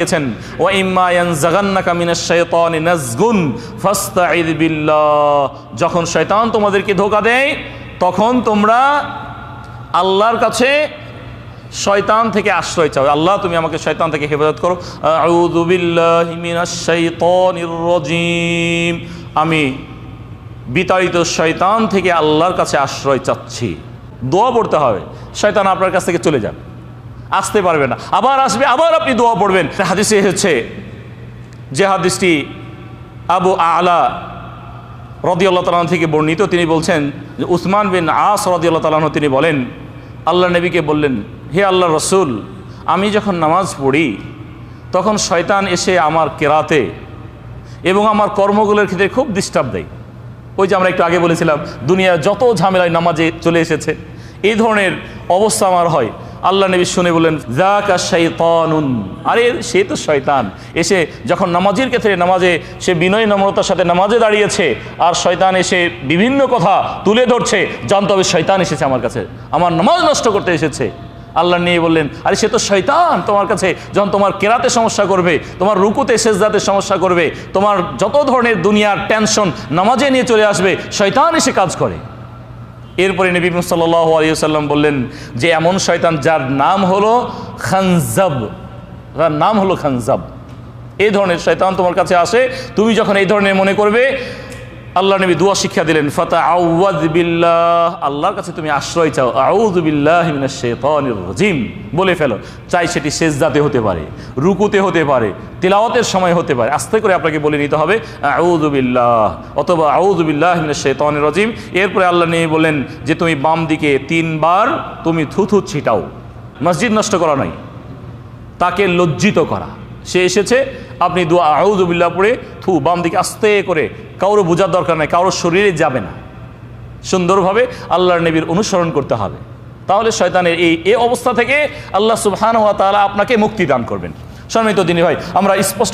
দিয়েছেন ও যখন শয়তান তোমাদেরকে ধোকা দেয়, তখন তোমরা আল্লাহর কাছে শয়তান থেকে আশ্রয় চাও। আল্লাহ, তুমি আমাকে শয়তান থেকে হেফাজত করো। আউযু বিল্লাহি মিনাশ শাইতানির রাজিম। আমি বিতাড়িত শয়তান থেকে আল্লাহর কাছে আশ্রয় চাচ্ছি। দোয়া পড়তে হবে। শয়তান আপনার কাছ থেকে চলে যাবে আসতে পারবে না। আবার আসবে, আবার আপনি দোয়া পড়বেন। হাদিসে হচ্ছে, যে হাদিসটি আবু আলা রদিয়াল্লাহ তালাহ থেকে বর্ণিত, তিনি বলছেন যে উসমান বিন আস রদিয়াল্লাহ তালাহ তিনি বলেন, আল্লাহ নবীকে বললেন, হে আল্লাহ রসুল, আমি যখন নামাজ পড়ি, তখন শয়তান এসে আমার কেরাতে এবং আমার কর্মগুলোর ক্ষেত্রে খুব ডিস্টার্ব দেয়। ওই যে আমরা একটু আগে বলেছিলাম, দুনিয়ার যত ঝামেলায় নামাজে চলে এসেছে, এই ধরনের অবস্থা আমার হয়। আল্লাহ নবী শুনে বললেন জাকা শৈতানুন আরে, সে তো শয়তান। এসে যখন নামাজের ক্ষেত্রে নামাজে সে বিনয় নম্রতার সাথে নামাজে দাঁড়িয়েছে, আর শয়তান এসে বিভিন্ন কথা তুলে ধরছে, জানতে হবে শয়তান এসেছে আমার কাছে। আমার নামাজ নষ্ট করতে এসেছে। আল্লাহ নিয়ে বললেন, আরে, সে তো শয়তান তোমার কাছে। যখন তোমার কেরাতে সমস্যা করবে, তোমার রুকুতে সেজদাতে সমস্যা করবে, তোমার যত ধরনের দুনিয়ার টেনশন নামাজে নিয়ে চলে আসবে, শয়তান এসে কাজ করে। এরপরে নবী সাল্লাহ আলিয়াল্লাম বললেন যে এমন শয়তান যার নাম হলো খানজাব। তার নাম হলো খানজাব। এই ধরনের শয়তান তোমার কাছে আসে, তুমি যখন এই ধরনের মনে করবে আল্লাহ নবী দুয়া শিক্ষা দিলেন ফাতা আউয়াদ বিল্লাহ। আল্লাহর কাছে তুমি আশ্রয় চাও। আউদ বিল্লাহ রাজিম। বলে ফেলো। চাই সেটি সেজদাতে হতে পারে, রুকুতে হতে পারে, তিলাওয়াতের সময় হতে পারে। আস্তে করে আপনাকে বলে নিতে হবে আউদ বিল্লাহ। অথবা আউদ বিল্লাহ মিনাশ শাইতানির রাজিম। এরপরে আল্লাহ নবী বলেন যে, তুমি বাম দিকে তিনবার তুমি থুথু ছিটাও। মসজিদ নষ্ট করা নয়, তাকে লজ্জিত করা। সে এসেছে আপনি দোয়া আউজবিল্লা পড়ে থু, বাম দিকে আস্তে করে। কারও বোঝার দরকার নাই কারোর শরীরে যাবে না। সুন্দরভাবে আল্লাহর নবীর অনুসরণ করতে হবে। তাহলে শয়তানের এই এ অবস্থা থেকে আল্লাহ সুবহান হওয়া তারা আপনাকে মুক্তি দান করবেন। সম্মিত দিনী ভাই, আমরা স্পষ্ট